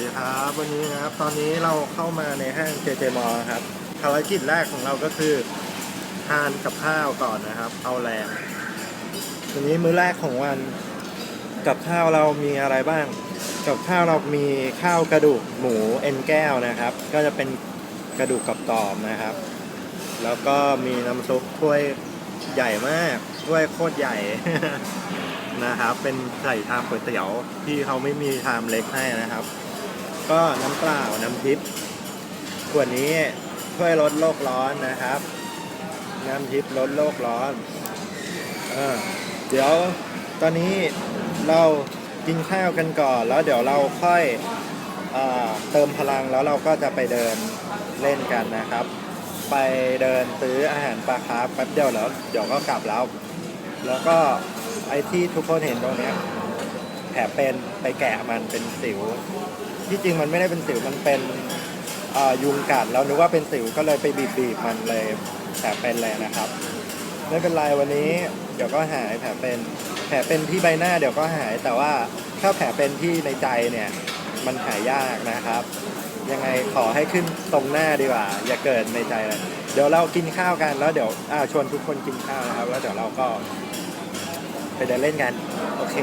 ดีครับ วันนี้นะครับ ตอนนี้เราเข้ามาในห้างเจเจมอครับภารกิจแรกของเราก็คือทานกับข้าวก่อนนะครับ เอาแรงวันนี้มื้อแรกของวันกับข้าวเรามีอะไรบ้าง กับข้าวเรามีข้าวกระดูกหมูเอ็นแก้วนะครับ ก็จะเป็นกระดูกกรอบๆนะครับ แล้วก็มีน้ำซุปถ้วยใหญ่มากถ้วยโคตรใหญ่นะครับ เป็นใส่ชามก๋วยเตี๋ยวที่เขาไม่มีชามเล็กให้นะครับ ก็น้ำเปล่าน้ำทิพย์ขวดนี้ช่วยลดโลกร้อนนะครับ น้ำทิพย์ลดโลกร้อนเออเดี๋ยวตอนนี้เรากินข้าวกันก่อน แล้วเดี๋ยวเราค่อยเอเติมพลังแล้วเราก็จะไปเดินเล่นกันนะครับ ไปเดินซื้ออาหารปลาคาร์ฟแป๊บเดียวแล้วเดี๋ยวก็กลับแล้ว แล้วก็ไอที่ทุกคนเห็นตรงเนี้ย แผลเป็นไปแกะมันเป็นสิว ที่จริงมันไม่ได้เป็นสิวมันเป็นยุงกัดเรานึกว่าเป็นสิวก็เลยไปบีบบีบๆมันเลยแผลเป็นเลยนะครับไม่เป็นไรวันนี้เดี๋ยวก็หายแผลเป็น แผลเป็นที่ใบหน้าเดี๋ยวก็หาย แต่ว่าถ้าแผลเป็นที่ในใจเนี่ยมันหายยากนะครับ ยังไงขอให้ขึ้นตรงหน้าดีกว่า อย่าเกิดในใจเลยเดี๋ยวเรากินข้าวกันแล้วเดี๋ยวอ่าชวนทุกคนกินข้าวนะครับ แล้วเดี๋ยวเราก็ไปเดินเล่นกัน โอเค